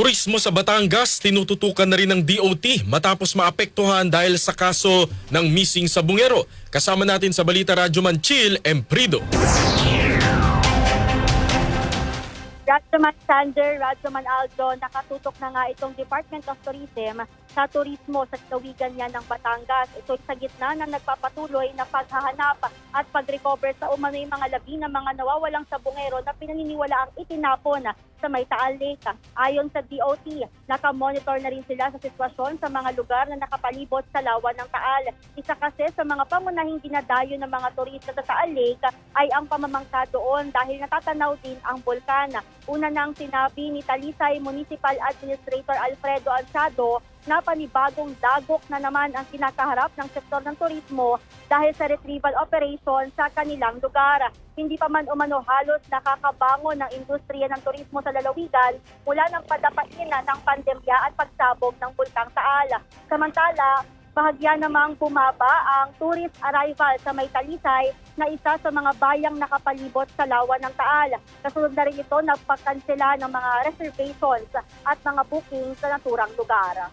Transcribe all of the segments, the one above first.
Turismo sa Batangas, tinututukan na rin ng DOT matapos maapektuhan dahil sa kaso ng missing sa Bungero. Kasama natin sa Balita Radyo Manchil, Emprido. Radyoman Sander, Radyoman Aldo, nakatutok na nga itong Department of Tourism sa turismo sa kawigan niya ng Batangas. Ito sa gitna ng nagpapatuloy na paghahanap at pag-recover sa umano'y mga labi ng mga nawawalang sabungero na pinaniniwala ang itinapon sa May Taal Lake. Ayon sa DOT, nakamonitor na rin sila sa sitwasyon sa mga lugar na nakapalibot sa lawa ng Taal. Isa kasi sa mga pangunahing dinadayo ng mga turista sa Taal Lake ay ang pamamangka doon dahil natatanaw din ang bulkan. Una nang sinabi ni Talisay Municipal Administrator Alfredo Alzado na panibagong dagok na naman ang kinakaharap ng sektor ng turismo dahil sa retrieval operation sa kanilang lugar. Hindi pa man umano halos nakakabangon ng industriya ng turismo sa lalawigan mula ng padapain na ng pandemya at pagsabog ng bulkang Taal. Samantala, bahagya namang bumaba ang tourist arrival sa Maytalisay na isa sa mga bayang nakapalibot sa lawa ng Taal. Kasunod na rin ito nagpakansela ng mga reservations at mga bookings sa naturang lugar.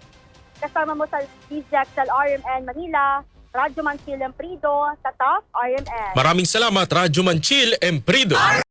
Kasama mo sa DZXL RMN Manila, Radyo Mansil Prido, Tatak RMN. Maraming salamat Radyo Manchil, Emprido.